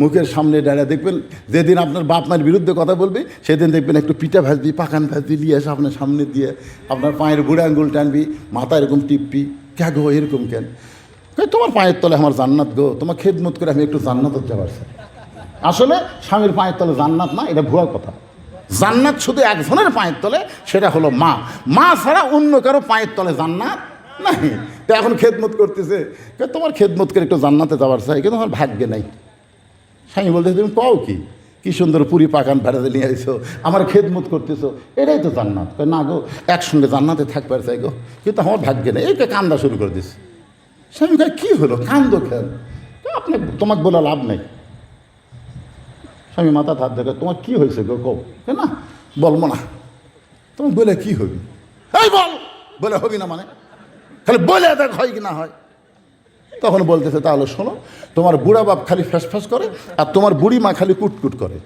মুখের সামনে দাঁড়িয়ে দেখবেন, যেদিন আপনার বাপ মায়ের বিরুদ্ধে কথা বলবে, সেদিন দেখবেন একটু পিঠা ভাজবি, পাকান ভাজবি, নিয়ে এসে আপনার সামনে দিয়ে আপনার পায়ের বুড়ে আঙ্গুল টানবি মাথা এরকম টিপবি কে গো, এরকম কেন? তোমার পায়ের তলে আমার জান্নাত গো, তোমার খেদমত করে আমি একটু জান্নাত হতে পারছি আসলে স্বামীর পায়ের তলে জান্নাত না, এটা ভুয়া কথা। জান্নাত শুধু একজনের পায়ের তলে, সেটা হলো মা। মা ছাড়া অন্য কারও পায়ের তলে জান্নাত নাই। তো এখন খেদমত করতেছে। তোমার খেদমত করে একটু জান্নাতে যাওয়ার চাই কিন্তু আমার ভাগ্যে নাই। স্বামী বলতে, তুমি পাও কি? কি সুন্দর পুরি পাকান বেড়াতে নিয়ে আইছো আমার খেদমত করতেছো। এটাই তো জান্নাত। না গো, একসঙ্গে জান্নাতে থাকবার চাই গো। কিন্তু আমার ভাগ্যে নেই, এইটা কান্দা শুরু করে দিস স্বামী কয়, কী হলো? কান্দো খেল আপনি, তোমাকে বলে লাভ নেই। স্বামী মাথা থাক দেখে তোমার কি হয়েছে গো? কে না, বলব না। তুমি বলে কি হবি? এই বল, বলে হবি না মানে? খালি বলে দেখ হয় কি না হয়। তখন বলতেছে, তাহলে শোনো, তোমার বুড়া বাপ খালি ফ্যাস ফ্যাস করে আর তোমার বুড়ি মা খালি কুটকুট করে।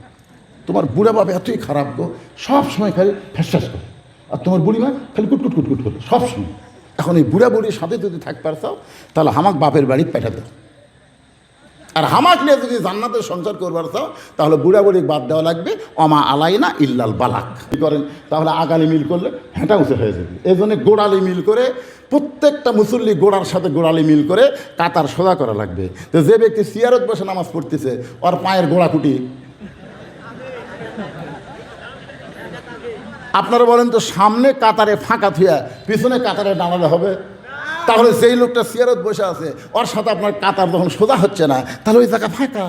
তোমার বুড়া বাপ এতই খারাপ গো, সব সময় খালি ফ্যাস ফ্যাস করে। আর তোমার বুড়ি মা খালি কুটকুট কুটকুট করে, সব সময়। এখন এই বুড়া বুড়ির সাথে যদি থাকবার চাও তাহলে আমাকে বাপের বাড়ি পাঠাতে আর হামাক নিয়ে যদি জান্নাতের সংসার করবার চাও, তাহলে বুড়া বুড়ি বাদ দেওয়া লাগবে, অমা আলাইনা ইল্লাল বালাক। কী করেন? তাহলে আগালি মিল করলে হেঁটা উঁচু হয়ে যাবে। এই জন্য গোড়ালি মিল করে, প্রত্যেকটা মুসল্লি গোড়ার সাথে গোড়ালি মিল করে কাতার সোজা করা লাগবে। তো যে ব্যক্তি সিয়ারত বসে নামাজ পড়তেছে, ওর পায়ের গোড়া কুটি আপনারা বলেন তো সামনে কাতারে ফাঁকা থুয়া, পিছনে কাতারে দাঁড়ালে হবে? তাহলে সেই লোকটা সিয়ারত বসে আছে, ওর সাথে আপনার কাতার যখন সোজা হচ্ছে না, তাহলে ওই জায়গা ফাঁকা।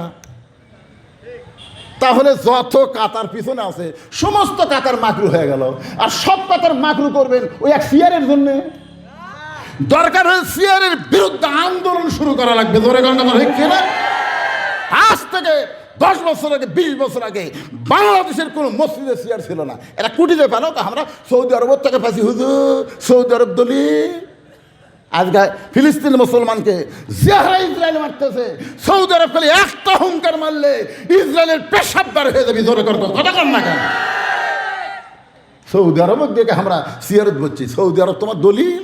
তাহলে যত কাতার পিছনে আছে, সমস্ত কাতার মাকরু হয়ে গেল। আর সব কাতার মাকরু করবেন ওই এক সিয়ারের জন্যে। দরকার হলে সিয়ারের বিরুদ্ধে আন্দোলন শুরু করা লাগবে। ধরে কারণ না আজ থেকে দশ বছর আগে, বিশ বছর আগে বাংলাদেশের কোনো মসজিদে সিয়ার ছিল না। এরা কুটিতে পেল তো, আমরা সৌদি আরব থেকে পাচ্ছি হুজুর, সৌদি আরব দলি আজকে ফিলিস্তিন মুসলমানকে জেহারা ইসরায়েল মারতেছে, সৌদি আরব খালি একটা হুঙ্কার মারলে ইসরায়েলের পেশাব বার হয়ে যাবে, জোরে করতো কথা কর না কেন? সৌদি আরবের দিকে আমরা সিয়ারত বলছি সৌদি আরব তোমার দলিল?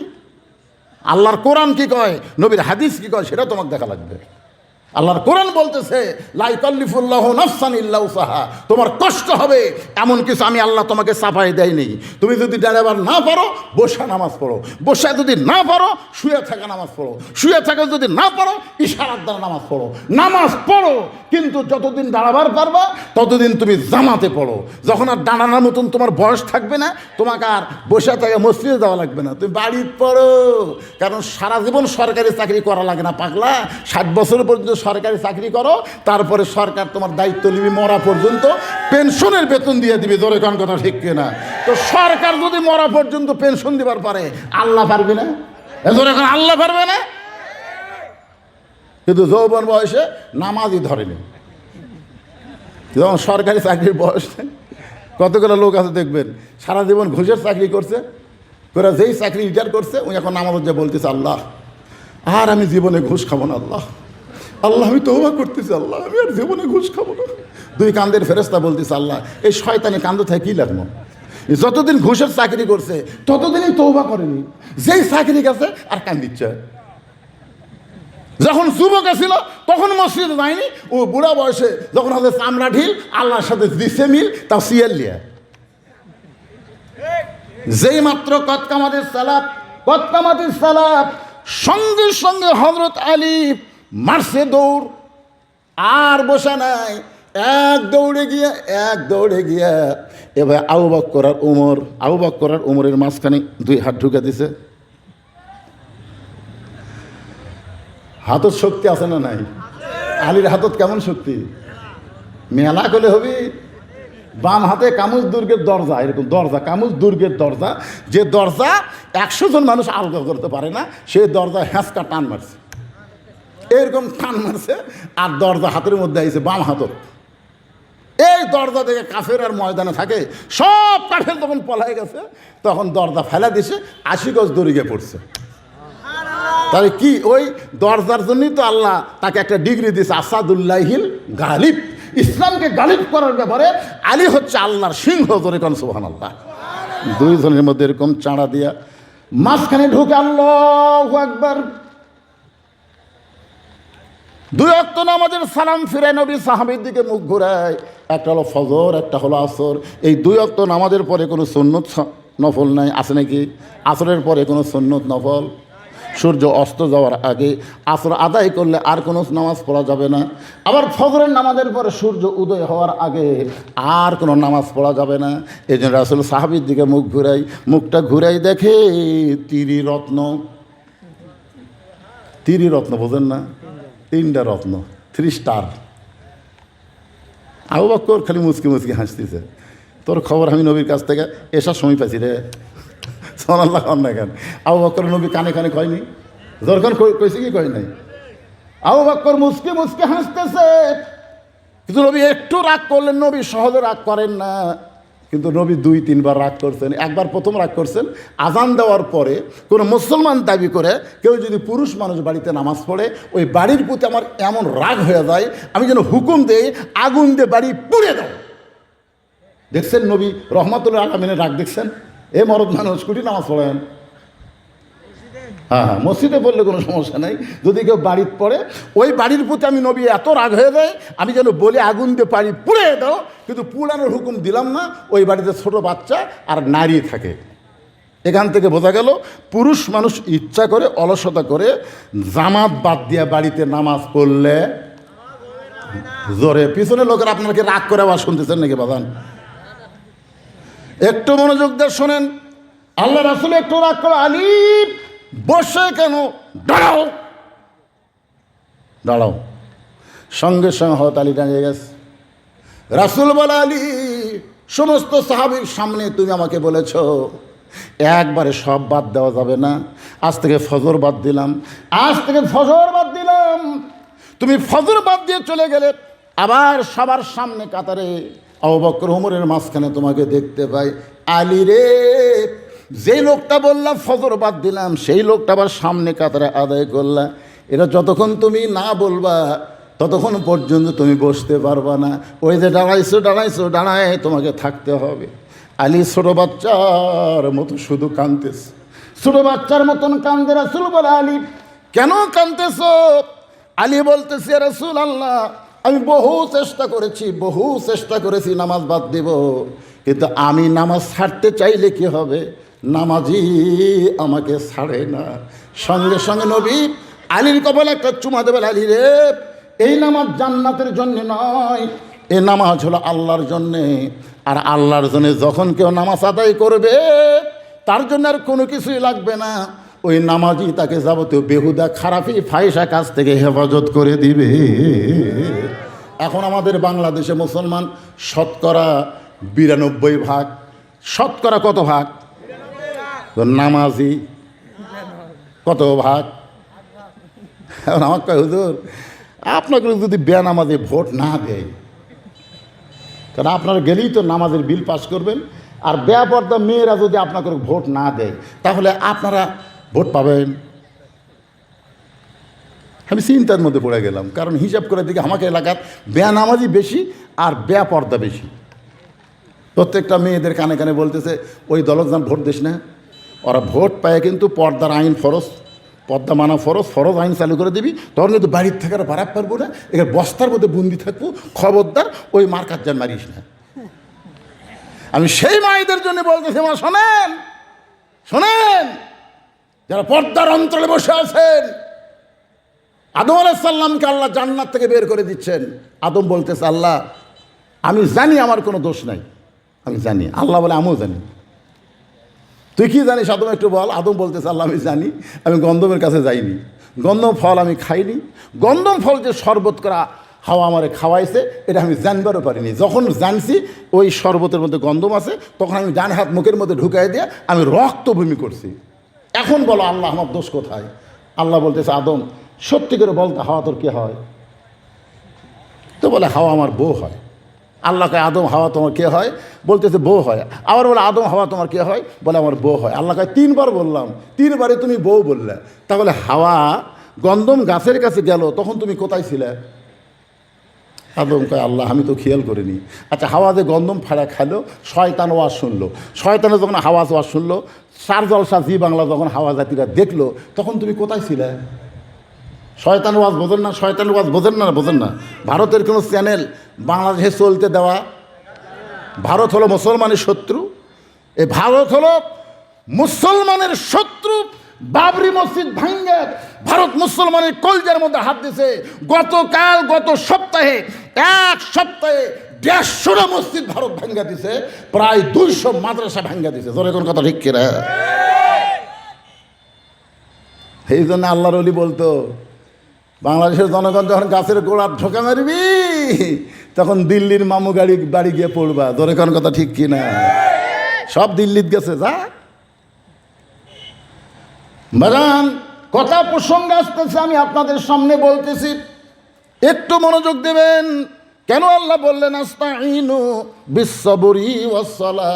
আল্লাহর কোরআন কি কয়? নবীর হাদিস কি কয়? সেটা তোমাকে দেখা লাগবে। আল্লাহর কোরআন বলতেছে লাইকাল্লিফুল্লাহ নফসান ইল্লাহ তোমার কষ্ট হবে, এমন কিছু আমি আল্লাহ তোমাকে সাফাই দেয়নি। তুমি যদি ড্রাইভার না পারো, বসে নামাজ পড়ো। বসে যদি না পারো, শুয়ে থাকা নামাজ পড়ো। শুয়ে থাকা যদি না পারো, ইশারার দ্বারা নামাজ পড়ো। নামাজ পড়ো, কিন্তু যতদিন দাঁড়াবার পারবা, ততদিন তুমি জামাতে পড়ো। যখন আর দাঁড়ানোর মতন তোমার বয়স থাকবে না, তোমাকে আর বসে থাকে মসজিদে যাওয়া লাগবে না। তুমি বাড়ি পড়ো, কারণ সারা জীবন সরকারি চাকরি করা লাগে না, পাগলা। ষাট বছর পর্যন্ত সরকারি চাকরি করো, তারপরে সরকার তোমার দায়িত্ব নিবি মরা পর্যন্ত, পেনশনের বেতন দিয়ে দিবি ধরে কোন কথা ঠিক কিনা? তো সরকার যদি মরা পর্যন্ত পেনশন দিবার পারে, আল্লাহ পারবে না? এ এখন আল্লাহ পারবে না? কিন্তু যৌবন বয়সে নামাজই ধরেনি যেমন সরকারি চাকরির বয়স, কতগুলো লোক আছে দেখবেন, সারা জীবন ঘুষের চাকরি করছে, করে যেই চাকরি রিটায়ার করছে, উনি এখন নামাজ যে বলতেছে, আল্লাহ, আর আমি জীবনে ঘুষ খাব না, আল্লাহ। আল্লাহ, আমি তৌবা করতেছি, আল্লাহ, আমি আর জীবনে ঘুষ খাব না। দুই কান্দের ফেরেস্তা বলতেছে, আল্লাহ, এই শয়তানি কান্দ থেকে কী লাগবো যতদিন ঘুষের চাকরি করছে, ততদিনই তৌবা করেনি। যেই চাকরি গেছে, আর কান্দিচ্ছে যখন যুবক ছিল তখন মসজিদে যায়নি, ও বুড়া বয়সে যখন হবে চামড়া ঢিল, আল্লাহর সাথে দিচ্ছে মিল, তাও সিয়াল লিয়া। যেই মাত্র কতকামাদের সালাপ কতকামাদের সালাপ সঙ্গে সঙ্গে হজরত আলী মারছে দৌড়, আর বসা নাই। এক দৌড়ে গিয়ে, এক দৌড়ে গিয়ে এবার আবু বক্কর আর উমর, আবু বক্কর আর উমরের মাঝখানে দুই হাত ঢুকে দিছে। হাতত শক্তি আছে না নাই? আলীর হাতত কেমন শক্তি? মেলা করলে হবি? বাম হাতে কামুজ দুর্গের দরজা, এরকম দরজা কামুজ দুর্গের দরজা। যে দরজা একশো জন মানুষ আলগা করতে পারে না, সে দরজা হ্যাঁচকা টান মারছে। এরকম টান মারছে আর দরজা হাতের মধ্যে আইছে, বাম হাতত এই দরজা থেকে কাফের আর ময়দানে থাকে, সব কাফের তখন পলাই গেছে, তখন দরজা ফেলা দিছে, আশি গজ দড়িয়ে পড়ছে। তাহলে কি ওই দরজার জন্যই তো আল্লাহ তাকে একটা ডিগ্রি দিয়েছে আসাদুল্লাহিল গালিব। ইসলামকে গালিব করার ব্যাপারে আলী হচ্ছে আল্লাহর সিংহ ধরে কোন সুহান আল্লাহ দুইজনের মধ্যে এরকম চাঁড়া দিয়া মাঝখানে ঢুকে আল্লাহ একবার দুই অক্ত নামাজের সালাম ফিরে নবী সাহাবির দিকে মুখ ঘুরায়। একটা হলো ফজর, একটা হলো আসর। এই দুই অক্ত নামাজের পরে কোনো সন্ন্যত নফল নাই, আছে নাকি? আসরের পরে কোনো সন্ন্যত নফল? সূর্য অস্ত যাওয়ার আগে আসর আদায় করলে আর কোনো নামাজ পড়া যাবে না। আবার ফজরের নামাজের পরে সূর্য উদয় হওয়ার আগে আর কোনো নামাজ পড়া যাবে না। এই জন্য আসল সাহাবির দিকে মুখ ঘুরাই মুখটা ঘুরাই দেখে তিরি রত্ন তিরি রত্ন বোঝেন না? তিনটা রত্ন, থ্রি স্টার। আবু বক্কর খালি মুচকি মুচকি হাসতেছে। তোর খবর আমি নবীর কাছ থেকে এসার সময় পাইছি রে। সোনাল্লাহ কর না কেন? আবু বক্কর নবী কানে কানে কয়নি? দরকার কইছে কি কয় নাই? আবু বক্কর মুচকি মুচকি হাসতেছে। কিন্তু নবী একটু রাগ করলেন, নবী সহজে রাগ করেন না। কিন্তু নবী দুই, তিনবার রাগ করছেন, একবার প্রথম রাগ করছেন, আজান দেওয়ার পরে কোনো মুসলমান দাবি করে কেউ যদি পুরুষ মানুষ বাড়িতে নামাজ পড়ে, ওই বাড়ির প্রতি আমার এমন রাগ হয়ে যায়, আমি যেন হুকুম দেই, আগুন দিয়ে বাড়ি পুড়ে দাও। দেখছেন নবী রহমাতুল্লাহ আলমিনের রাগ দেখছেন? এ মরদ মানুষ কুটি নামাজ পড়েন। হ্যাঁ হ্যাঁ মসজিদে পড়লে কোনো সমস্যা নেই। যদি কেউ বাড়িতে পড়ে, ওই বাড়ির প্রতি আমি নবী এত রাগ হয়ে যায়, আমি যেন বলে আগুন দিয়ে পারি পুড়ে দাও, কিন্তু পুড়ানোর হুকুম দিলাম না, ওই বাড়িতে ছোট বাচ্চা আর নারী থাকে। এখান থেকে বোঝা গেল, পুরুষ মানুষ ইচ্ছা করে, অলসতা করে, জামাত বাদ দিয়ে বাড়িতে নামাজ পড়লে জোরে। পিছনে লোকের আপনাকে রাগ করে আবার শুনতেছেন নাকি বাদান একটু মনোযোগ দিয়ে শোনেন। আল্লাহ রাসুল একটু রাগ করে আলী বসে কেন? দাঁড়াও। দাঁড়াও। সঙ্গে সঙ্গে হত আলী দাঁড়িয়ে গেছে। রাসুল বলে, আলী, সমস্ত সাহাবির সামনে তুমি আমাকে বলেছ, একবারে সব বাদ দেওয়া যাবে না। আজ থেকে ফজর বাদ দিলাম। আজ থেকে ফজর বাদ দিলাম। তুমি ফজর বাদ দিয়ে চলে গেলে আবার সবার সামনে কাতারে অবক্র উমরের মাঝখানে তোমাকে দেখতে পাই। আলী রে যে লোকটা বললাম ফজর বাদ দিলাম, সেই লোকটা আবার সামনে কাতারে আদায় করলাম এটা যতক্ষণ তুমি না বলবা, ততক্ষণ পর্যন্ত তুমি বসতে পারবা না। ওই যে দাঁড়াইছো দাঁড়াইছো, দাঁড়ায় তোমাকে থাকতে হবে। আলী ছোট বাচ্চার মতো শুধু কানতেছ ছোট বাচ্চার মতন কান্দে রাসুল বলে, আলী, কেন কানতেছ আলী বলতেছে রসুল আল্লাহ আমি বহু চেষ্টা করেছি, বহু চেষ্টা করেছি নামাজ বাদ দেব। কিন্তু আমি নামাজ ছাড়তে চাইলে কি হবে? নামাজি আমাকে ছাড়ে না। সঙ্গে সঙ্গে নবী আলীর কপালে একটা চুমা দেবেন আলী রে। এই নামাজ জান্নাতের জন্য নয়, এ নামাজ হলো আল্লাহর জন্যে। আর আল্লাহর জন্য যখন কেউ নামাজ আদায় করবে, তার জন্য আর কোনো কিছুই লাগবে না। ওই নামাজই তাকে যাবতীয় বেহুদা খারাপই ফাইসা কাছ থেকে হেফাজত করে দিবে। এখন আমাদের বাংলাদেশে মুসলমান শতকরা বিরানব্বই ভাগ, শতকরা কত ভাগ? তো নামাজি। কত ভাগ? এখন আমার কয়, হুজুর, আপনাকে যদি বেনামাজে ভোট না দেয় কারণ আপনারা গেলেই তো নামাজের বিল পাস করবেন। আর বেপর্দা মেয়েরা যদি আপনাকে ভোট না দেয়, তাহলে আপনারা ভোট পাবেন। আমি চিন্তার মধ্যে পড়ে গেলাম, কারণ হিসাব করে দেখি আমাকে এলাকার বেনামাজি বেশি আর বেপর্দা বেশি। প্রত্যেকটা মেয়েদের কানে কানে বলতেছে, ওই দলজান ভোট দিস না। ওরা ভোট পায় কিন্তু পর্দার আইন ফরজ, পর্দা মানা ফরজ ফরজ আইন চালু করে দিবি, তখন কিন্তু বাড়ির থেকে আর বাড়াতে পারব না, এখানে বস্তার মধ্যে বন্দি থাকব, খবরদার ওই মার কাজ মারিস না। আমি সেই মায়েদের জন্য বলতেছি, মা, শোনেন শোনেন, যারা পর্দার অন্তরে বসে আছেন, আদম আলাইসাল্লামকে আল্লাহ জান্নাত থেকে বের করে দিচ্ছেন। আদম বলতেছে, আল্লাহ, আমি জানি আমার কোনো দোষ নাই। আমি জানি, আল্লাহ বলে আমিও জানি। তুই কি জানিস আদম একটু বল? আদম বলতেছে, আল্লাহ, আমি জানি, আমি গন্ধমের কাছে যাইনি। গন্ধম ফল আমি খাইনি। গন্ধম ফল যে শরবত করা হাওয়া আমারে খাওয়াইছে, এটা আমি জানবারও পারিনি। যখন জানছি, ওই শরবতের মধ্যে গন্ধম আছে, তখন আমি ডান হাত মুখের মধ্যে ঢুকাই দিয়ে আমি রক্ত ভূমি করছি। এখন বলো, আল্লাহ আমার দোষ কোথায়? আল্লাহ বলতেছে, আদম, সত্যি করে বলতে হাওয়া তোর কে হয়? তো বলে, হাওয়া আমার বউ হয়। আল্লাহকে আদম, হাওয়া তোমার কে হয়? বলতেছে, বউ হয়। আবার বলে, আদম, হাওয়া তোমার কে হয়? বলে, আমার বউ হয়। আল্লাহ আল্লাহকে তিনবার বললাম তিনবারে তুমি বউ বললে। তাহলে হাওয়া গন্ধম গাছের কাছে গেল, তখন তুমি কোথায় ছিলে? আদম কয়, আল্লাহ, আমি তো খেয়াল করিনি। আচ্ছা হাওয়া যে গন্ধম ফাড়া খেলো শয়তান ওয়াজ শুনলো। শয়তানে যখন হাওয়াজ ওয়াজ শুনলো, সার জলসা জি বাংলা যখন হাওয়া জাতিরা দেখল, তখন তুমি কোথায় ছিলে? শয়তান ওয়াজ বোঝেন না শয়তান ওয়াজ বোঝেন না বোঝেন না। ভারতের কোনো চ্যানেল বাংলাদেশে চলতে দেওয়া ভারত হলো মুসলমানের শত্রু এ ভারত হলো মুসলমানের শত্রু বাবরি মসজিদ ভাঙ্গে ভারত মুসলমানের কলজার মধ্যে হাত দিছে। গতকাল গত সপ্তাহে এক সপ্তাহে দেড়শোটা মসজিদ ভারত ভাঙ্গা দিছে প্রায় দুইশো মাদ্রাসা ভাঙ্গা দিছে। ধরে কোন কথা ঠিক কিনা? এই জন্য আল্লাহর অলি বলতো বাংলাদেশের জনগণ যখন গাছের গোড়া ঢোকা মারবি, তখন দিল্লির মামু গাড়ি, বাড়ি গিয়ে পড়বা। ধরে কোন কথা ঠিক কিনা সব দিল্লিত গেছে, যা। বাগান কথা প্রসঙ্গ আসতেছে, আমি আপনাদের সামনে বলতেছি। একটু মনোযোগ দেবেন। কেন আল্লাহ বললেন আস্তাইনু বিশ্ববরি ওয়াসসালা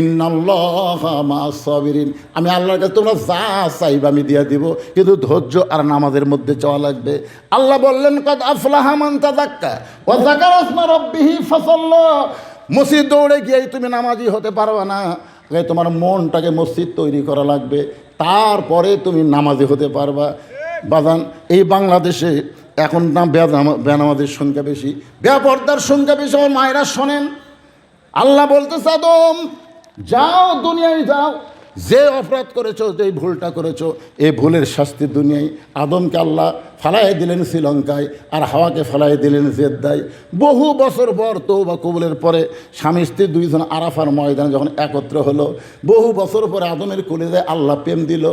ইন্নাল্লাহ মা সাবিরিন। আমি আল্লাহর কাছে তোমরা যা চাইবে আমি দিয়ে দিব, কিন্তু ধৈর্য আর নামাজের মধ্যে চাওয়া লাগবে। আল্লাহ বললেন, কদ আফলাহা মান তাযাক্কা ওয়া যাকারা ইসমা রাব্বিহি মসজিদ দৌড়ে গিয়েই তুমি নামাজি হতে পারবে না। তোমার মনটাকে মসজিদ তৈরি করা লাগবে, তারপরে তুমি নামাজি হতে পারবা। বাজান, এই বাংলাদেশে এখন না বেনামাজের সংখ্যা বেশি। বেপর্দার সংখ্যা বেশি, আমার মায়েরা শোনেন। আল্লাহ বলতে সাদম যাও দুনিয়ায় যাও। যে অপরাধ করেছ, যে ভুলটা করেছ এই ভুলের শাস্তি দুনিয়ায়। আদমকে আল্লাহ ফালাই দিলেন শ্রীলঙ্কায়, আর হাওয়াকে ফালাই দিলেন জেদ্দায়। বহু বছর পর তো বা কবুলের পরে স্বামী স্ত্রী দুইজন আরাফার ময়দানে যখন একত্র হলো, বহু বছর পরে আদমের কলিজায় আল্লাহ প্রেম দিল।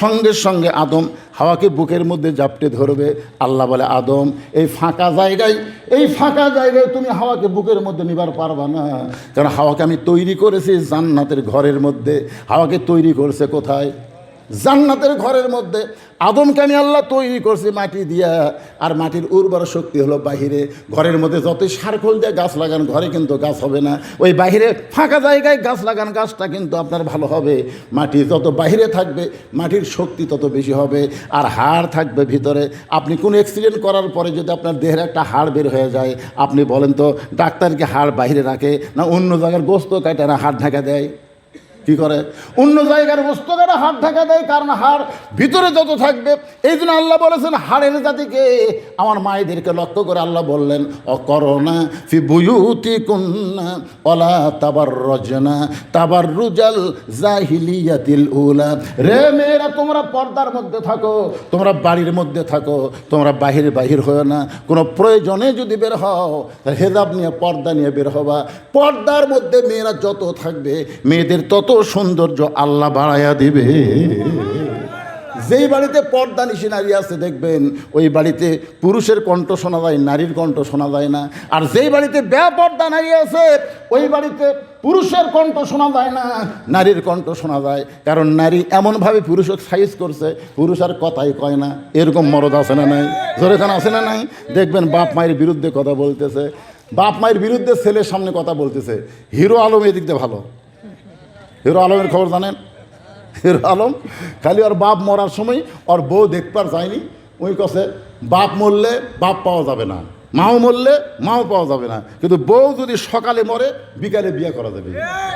সঙ্গে সঙ্গে আদম হাওয়াকে বুকের মধ্যে জাপটে ধরবে। আল্লাহ বলে, আদম, এই ফাঁকা জায়গায়, এই ফাঁকা জায়গায় তুমি হাওয়াকে বুকের মধ্যে নিবার পারবা না। কারণ হাওয়াকে আমি তৈরি করেছি জান্নাতের ঘরের মধ্যে। হাওয়াকে তৈরি করছে কোথায়? জান্নাতের ঘরের মধ্যে আদমকে আমি আল্লাহ তৈরি করছি মাটি দিয়া। আর মাটির উর্বর শক্তি হলো বাহিরে। ঘরের মধ্যে যতই সারখোল দিয়ে গাছ লাগান, ঘরে কিন্তু গাছ হবে না। ওই বাহিরে ফাঁকা জায়গায় গাছ লাগান, গাছটা কিন্তু আপনার ভালো হবে। মাটি যত বাহিরে থাকবে, মাটির শক্তি তত বেশি হবে। আর হাড় থাকবে ভিতরে। আপনি কোনো অ্যাক্সিডেন্ট করার পরে যদি আপনার দেহের একটা হাড় বের হয়ে যায়, আপনি বলেন তো, ডাক্তারকে হাড় বাইরে রাখে না অন্য জায়গার গোস্ত কাটে না হাড় ঢাকা দেয়? কি করে? অন্য জায়গার বস্তু দ্বারা হাড় ঢাকা দেয়, কারণ হাড় ভিতরে যত থাকবে, এই জন্য আল্লাহ বলেছেন, হাড়ের জাতিকে আমার মায়েদেরকে লক্ষ্য করে আল্লাহ বললেন অকরণা ফি বুয়ুতি কুন্না অলা তাবার রজনা তাবার রুজাল জাহিলিয়াতিল উলা। রে মেয়েরা, তোমরা পর্দার মধ্যে থাকো, তোমরা বাড়ির মধ্যে থাকো, তোমরা বাহির বাহির হও না। কোনো প্রয়োজনে যদি বের হও হেজাব নিয়ে, পর্দা নিয়ে বের হবা। পর্দার মধ্যে মেয়েরা যত থাকবে, মেয়েদের তত সৌন্দর্য আল্লাহ বাড়াইয়া দিবে। যেই বাড়িতে পর্দা নিশি নারী আছে দেখবেন, ওই বাড়িতে পুরুষের কণ্ঠ শোনা যায়, নারীর কণ্ঠ শোনা যায় না। আর যেই বাড়িতে পর্দা নারী আছে, ওই বাড়িতে পুরুষের কণ্ঠ শোনা যায় না, নারীর কণ্ঠ শোনা যায়। কারণ নারী এমনভাবে পুরুষক সাইজ করছে, পুরুষ আর কথাই কয় না। এরকম মরদ আছে না নাই? জোরে খান আছে না নাই? দেখবেন বাপ মায়ের বিরুদ্ধে কথা বলতেছে। বাপ মায়ের বিরুদ্ধে ছেলের সামনে কথা বলতেছে। হিরো আলম এদিক দিয়ে ভালো। হিরো আলমের খবর জানেন? হিরো আলম, খালি ওর বাপ মরার সময় ওর বউ দেখবার যায়নি। ওই কাছে বাপ মরলে বাপ পাওয়া যাবে না। মাও মরলে মাও পাওয়া যাবে না। কিন্তু বউ যদি সকালে মরে, বিকালে বিয়ে করা যাবে।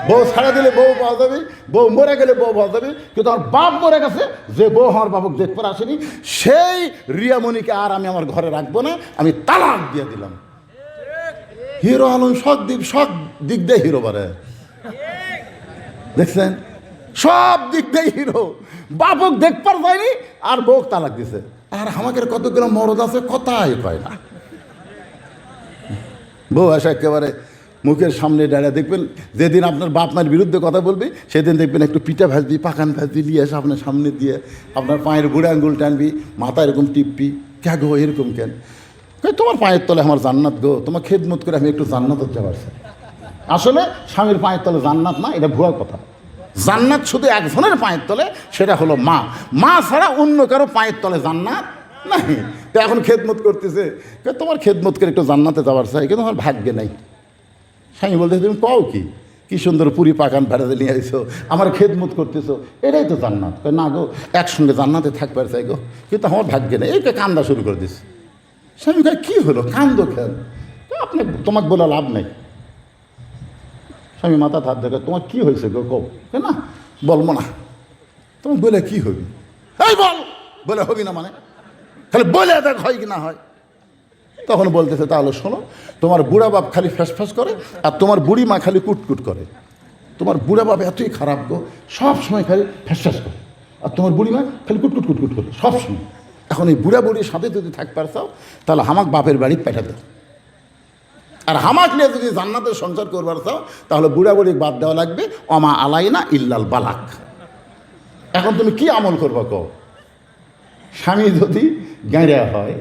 বউ ছাড়া দিলে বউ পাওয়া যাবে, বউ মরে গেলে বউ পাওয়া যাবে। কিন্তু আমার বাপ মরে গেছে, যে বউ আমার বাবুক দেখবার আসেনি, সেই রিয়ামণিকে আর আমি আমার ঘরে রাখব না, আমি তালাক দিয়ে দিলাম। হিরো আলম সব দিক সব দিক দিয়ে হিরো বারে দেখছেন? সব দিক দিয়ে হিরো। বাপক দেখবার যায়নি আর বউক তালাক দিছে। আর আমাকে কতগুলো মরদ আছে, কথাই কয় না। বউ আসে একেবারে মুখের সামনে দাঁড়িয়ে দেখবেন, যেদিন আপনার বাপ বিরুদ্ধে কথা বলবে, সেদিন দেখবেন একটু পিঠা ভাজবি, পাকান ভাজবি, নিয়ে এসে আপনার সামনে দিয়ে আপনার পায়ের বুড়ে আঙ্গুল টানবি মাথা এরকম টিপবি কে গো, এরকম কেন? তোমার পায়ের তলে আমার জান্নাত গো, তোমার খেদমত করে আমি একটু জান্নাত হতে পারছি। আসলে স্বামীর পায়ের তলে জান্নাত না, এটা ভুয়া কথা। জান্নাত শুধু একজনের পায়ের তলে, সেটা হলো মা। মা ছাড়া অন্য কারও পায়ের তলে জান্নাত নাই। তো এখন খেদমত করতেছে। তোমার খেদমত করে একটু জান্নাতে যাওয়ার চাই, কিন্তু আমার ভাগ্যে নাই। স্বামী বলতে তুমি পাও কি? কি সুন্দর পুরি পাকান ভেড়াতে নিয়ে আইছো, আমার খেদমত করতেছো, এটাই তো জান্নাত। না গো, একসঙ্গে জান্নাতে থাকবার চাই গো, কিন্তু আমার ভাগ্যে নেই। এই তো কান্দা শুরু করে দিস স্বামী কী হলো? কান্দো খেল আপনি তোমাকে বলে লাভ নেই। স্বামী মাথা হাত দেখে তোমার কি হয়েছে গো কও? কই, না বলব না। তুমি বলে কি হবি? এই বল বলে হবি না মানে? খালি বলে দেখ হয় কি না হয়? তখন বলতেছে তাহলে শোনো তোমার বুড়া বাপ খালি ফ্যাস ফ্যাস করে আর তোমার বুড়ি মা খালি কুটকুট করে। তোমার বুড়া বাপ এতই খারাপ গো সব সময় খালি ফ্যাস ফ্যাস করে। আর তোমার বুড়ি মা খালি কুটকুট কুটকুট করে সব সময়। এখন এই বুড়া বুড়ির সাথে যদি থাক পারছাও তাহলে হামাক বাপের বাড়ি পাঠা দাও আর হামাক নিয়ে যদি জান্নাতের সংসার করবার চাও, তাহলে বুড়া বুড়ি বাদ দেওয়া লাগবে অমা আলাইনা ইল্লাল বালাক। এখন তুমি কি আমল করবা কো স্বামী যদি গাঁড়া হয়,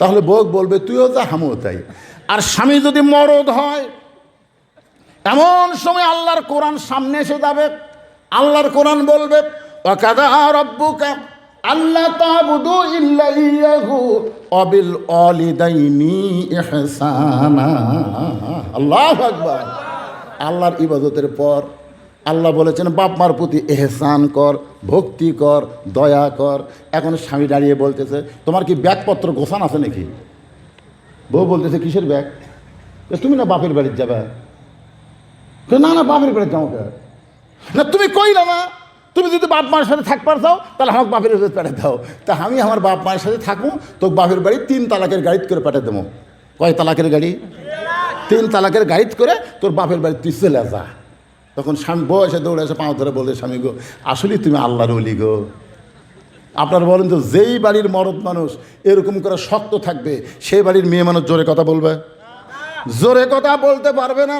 তাহলে বউ বলবে, তুইও যা হামও তাই। আর স্বামী যদি মরদ হয়, এমন সময় আল্লাহর কোরআন সামনে এসে যাবে, আল্লাহর কোরআন বলবে ওয়াকাদা রব্বুকা আল্লাহ তাবুদু ইল্লা ইয়াহু অবিল অলিদাইনি ইহসানা। আল্লাহু আকবার। আল্লাহর ইবাদতের পর আল্লাহ বলেছেন, বাপ মার প্রতি এহসান কর, ভক্তি কর, দয়া কর। এখন স্বামী দাঁড়িয়ে বলতেছে, তোমার কি ব্যাগপত্র গোছান আছে নাকি? বউ বলতেছে, কিসের ব্যাগ? তুমি না বাপের বাড়ির যাবে? না না, বাপের বাড়ির যাও না, তুমি কইলা না তুমি যদি বাপ মায়ের সাথে থাকবার চাও তাহলে আমাকে বাপের বাড়ি পাঠিয়ে দাও। তা আমি আমার বাপ মায়ের সাথে থাকব তো বাপের বাড়ি তিন তালাকের গাড়ি করে পাঠিয়ে দেবো। কয় তালাকের গাড়ি? তিন তালাকের গাড়ি করে তোর বাপের বাড়ি তুই চলে যা। তখন স্বামী বউ এসে দৌড়ে এসে পাঁচ ধরে বলে, স্বামী গো, আসলেই তুমি আল্লাহর অলি গো। আপনারা বলেন তো, যেই বাড়ির মরদ মানুষ এরকম করে শক্ত থাকবে, সেই বাড়ির মেয়ে মানুষ জোরে কথা বলবে? জোরে কথা বলতে পারবে না।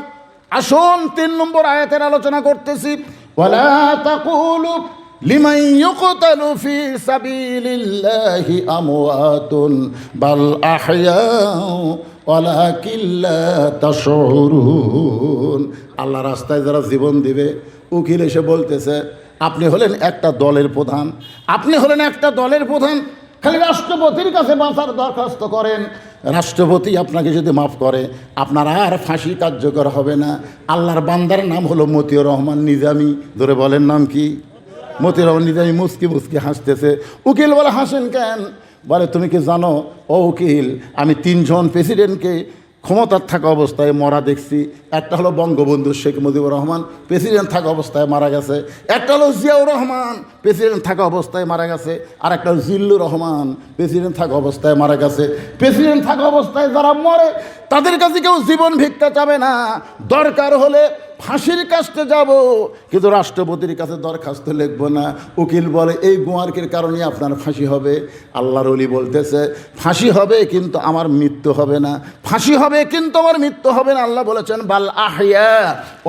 আসুন, তিন নম্বর আয়াতের আলোচনা করতেছি। ওয়ালা তাকুলু লিমান ইউকতালু ফি সাবিলিল্লাহি আমওয়াতুন, বাল আহইয়াউ ওয়ালাকিন লা তাশউরুন আল্লাহ রাস্তায় যারা জীবন দিবে, উকিল এসে বলতেছে, আপনি হলেন একটা দলের প্রধান, আপনি হলেন একটা দলের প্রধান, খালি রাষ্ট্রপতির কাছে বাঁচার দরখাস্ত করেন। রাষ্ট্রপতি আপনাকে যদি মাফ করে, আপনার আর ফাঁসি কার্যকর হবে না। আল্লাহর বান্দার নাম হলো মতিউর রহমান নিজামি। ধরে বলেন নাম কি? মতিউর রহমান নিজামি মুসকি মুসকি হাসতেছে। উকিল বলে, হাসেন কেন? বলে, তুমি কি জানো, ও উকিল, আমি তিনজন প্রেসিডেন্টকে ক্ষমতার থাকা অবস্থায় মরা দেখছি। একটা হলো বঙ্গবন্ধু শেখ মুজিবুর রহমান, প্রেসিডেন্ট থাকা অবস্থায় মারা গেছে। একটা হলো জিয়াউর রহমান, প্রেসিডেন্ট থাকা অবস্থায় মারা গেছে। আর একটা হলো জিল্লুর রহমান, প্রেসিডেন্ট থাকা অবস্থায় মারা গেছে। প্রেসিডেন্ট থাকা অবস্থায় যারা মরে, তাদের কাছে কেউ জীবন ভিক্ষা চাবে না। দরকার হলে ফাঁসির কাছতে যাব, কিন্তু রাষ্ট্রপতির কাছে দরখাস্ত লিখব না। উকিল বলে, এই গোয়ার্কের কারণে আপনার ফাঁসি হবে। আল্লাহর অলি বলতেছে, ফাঁসি হবে কিন্তু আমার মৃত্যু হবে না। ফাঁসি হবে কিন্তু আমার মৃত্যু হবে না। আল্লাহ বলেছেন, বাল আহিয়া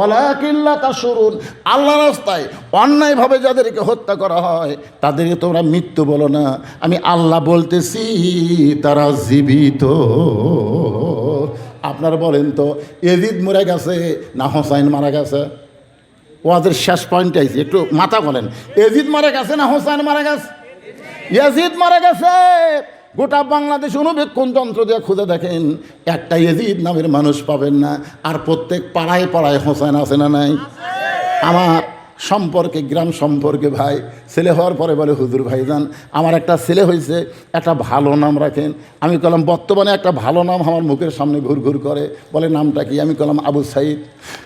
ওলাকিল্লা তা শুরুন আল্লাহ রাস্তায় অন্যায়ভাবে যাদেরকে হত্যা করা হয়, তাদেরকে তোমরা মৃত্যু বলো না। আমি আল্লাহ বলতেছি, তারা জীবিত। আপনারা বলেন তো, এজিদ মরে গেছে না হোসাইন মারা গেছে? ওয়াজের শেষ পয়েন্ট আইছে একটু মাথা বলেন। এজিদ মারা গেছে না হোসাইন মারা গেছে? এজিদ মারা গেছে! গোটা বাংলাদেশ অনুবেক্ষণ যন্ত্র দিয়ে খুঁজে দেখেন, একটা এজিদ নামের মানুষ পাবেন না, আর প্রত্যেক পাড়ায় পাড়ায় হোসেন আছে না নাই? আমার সম্পর্কে, গ্রাম সম্পর্কে ভাই। ছেলে হওয়ার পরে বলে, হুজুর ভাইজান, আমার একটা ছেলে হয়েছে, একটা ভালো নাম রাখেন। আমি কলাম, বর্তমানে একটা ভালো নাম আমার মুখের সামনে ঘুর ঘুর করে। বলে, নামটা কি? আমি কলাম, আবু সাইদ।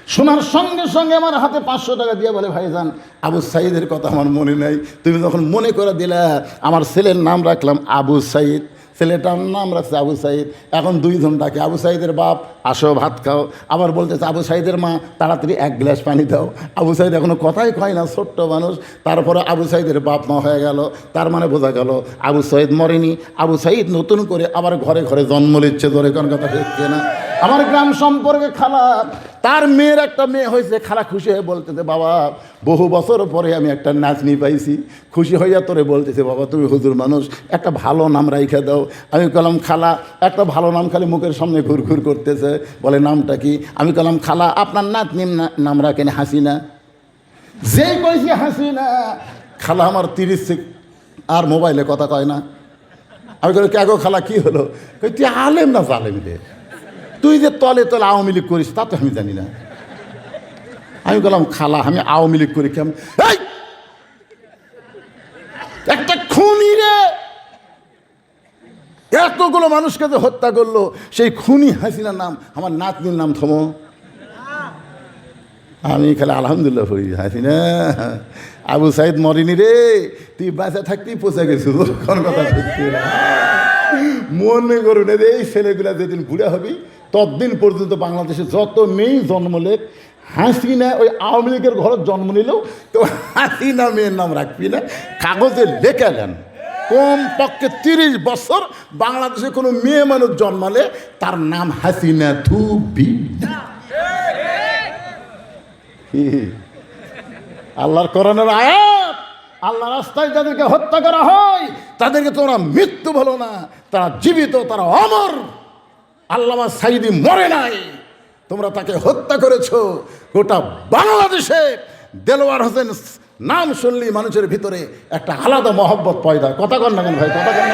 শোনার সঙ্গে সঙ্গে আমার হাতে পাঁচশো টাকা দিয়ে বলে, ভাইজান, আবু সাইদের কথা আমার মনে নেই। তুমি যখন মনে করে দিলা, আমার ছেলের নাম রাখলাম আবু সাইদ। ছেলেটার নাম রাখছে আবু সাইদ। এখন দুইজন ডাকে, আবু সাইদের বাপ, আসো ভাত খাও। আবার বলতেছে, আবু সাইদের মা, তাড়াতাড়ি এক গ্লাস পানি দাও। আবু সাইদ এখনও কথাই কয় না, ছোট্ট মানুষ। তারপরে আবু সাইদের বাপ মা হয়ে গেল। তার মানে বোঝা গেল, আবু সাইদ মরেনি। আবু সাইদ নতুন করে আবার ঘরে ঘরে জন্ম নিচ্ছে ধরে কোন কথা হচ্ছে না আমার গ্রাম সম্পর্কে খালা, তার মেয়ের একটা মেয়ে হয়েছে, খালা খুশি হয়ে বলতেছে, বাবা, বহু বছর পরে আমি একটা নাচনি পাইছি। খুশি হইয়া তোরে বলতেছে, বাবা, তুমি হুজুর মানুষ, একটা ভালো নাম রাইখে দাও। আমি কলাম খালা, একটা ভালো নাম খালি মুখের সামনে ঘুর ঘুর করতেছে। বলে, নামটা কি? আমি কলাম খালা, আপনার নাতনির না- নাম রাখেন হাসিনা। যেই কইছি হাসিনা, খালা আমার তিরিশ আর মোবাইলে কথা কয় না। আমি কই কে গো খালা, কি হলো? তুই আলেম না জালেম রে? তুই যে তলে তলে আওয়ামী লীগ করিস, তা তো আমি জানি না। আমি বললাম, খালা, আমি আওয়ামী লীগ করি কেমন! একটা খুনি রে! এতগুলো মানুষকে যে হত্যা করল, সেই খুনি হাসিনার নাম, আমার নাতনির নাম থমো। আমি খালি আলহামদুলিল্লাহ পড়ি হাসিনা, আবু সাইদ মরিনি রে, তুই বাসা থাকতেই পচে গেছু কোন কথা। মনে করুন এই ছেলেগুলা যেদিন বুড়া হবি ততদিন পর্যন্ত বাংলাদেশে যত মেয়ে জন্মলেখ হাসিনা ওই আওয়ামী লীগের ঘরে জন্ম নিলেও তো হাসিনা মেয়ের নাম রাখবি না, কাগজে লেখালেন কম পক্ষে তিরিশ বছর বাংলাদেশে কোনো মেয়ে মানুষ জন্মালে তার নাম হাসিনা থুবি আল্লাহর করণের আয়াত আল্লাহ রাস্তায় যাদেরকে হত্যা করা হয়, তাদেরকে তোমরা মৃত্যু বলো না, তারা জীবিত, তারা অমর। আল্লামা সাইদি মরে নাই। তোমরা তাকে হত্যা করেছ। গোটা বাংলাদেশে দেলোয়ার হোসেন নাম শুনলি মানুষের ভিতরে একটা আলাদা মহব্বত পয়দা। কথা কন না ভাই, কথা কন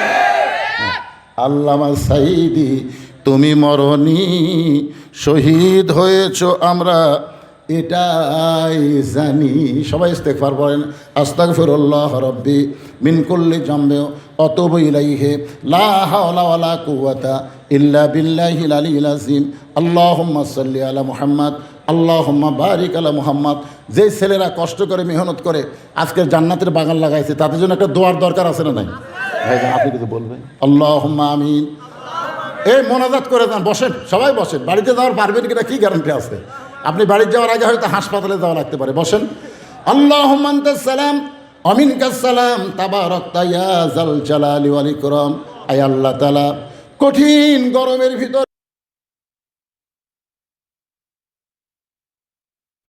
আল্লামা সাইদি, তুমি মরনি, শহীদ হয়েছ আমরা, এটাই জানি। সবাই ইস্তেকফার বলেন আস্তাগফিরুল্লাহ রব্বি, মিন কুল্লি জামবে অতব ইলাইহি, লা হাওলা ওয়ালা ইল্লা বিল্লাহিল আলিয়্যিল আযীম। আল্লাহুম্মা সাল্লি আলা মুহাম্মদ। আল্লাহুম্মা বারিক আলা মুহাম্মদ। যে ছেলেরা কষ্ট করে মেহনত করে আজকের জান্নাতের বাগান লাগাইছে তাদের জন্য একটা দোয়ার দরকার আছে না নাই? ভাই আপনি কিছু বলবেন? আল্লাহুম্মা আমিন। এই মোনাজাত করে দেন বসেন সবাই বসেন। বাড়িতে যাওয়ার পারবেন কিনা কি গ্যারান্টি আছে? আপনি বাড়ি যাওয়ার আগে হয়তো হাসপাতালে যাওয়া লাগতে পারে। বসেন। আল্লাহ সালাম অমিন সালাম তাবা রক্তাইয়া জাল জালালি আয় আল্লাহ তালা কঠিন গরমের ভিতর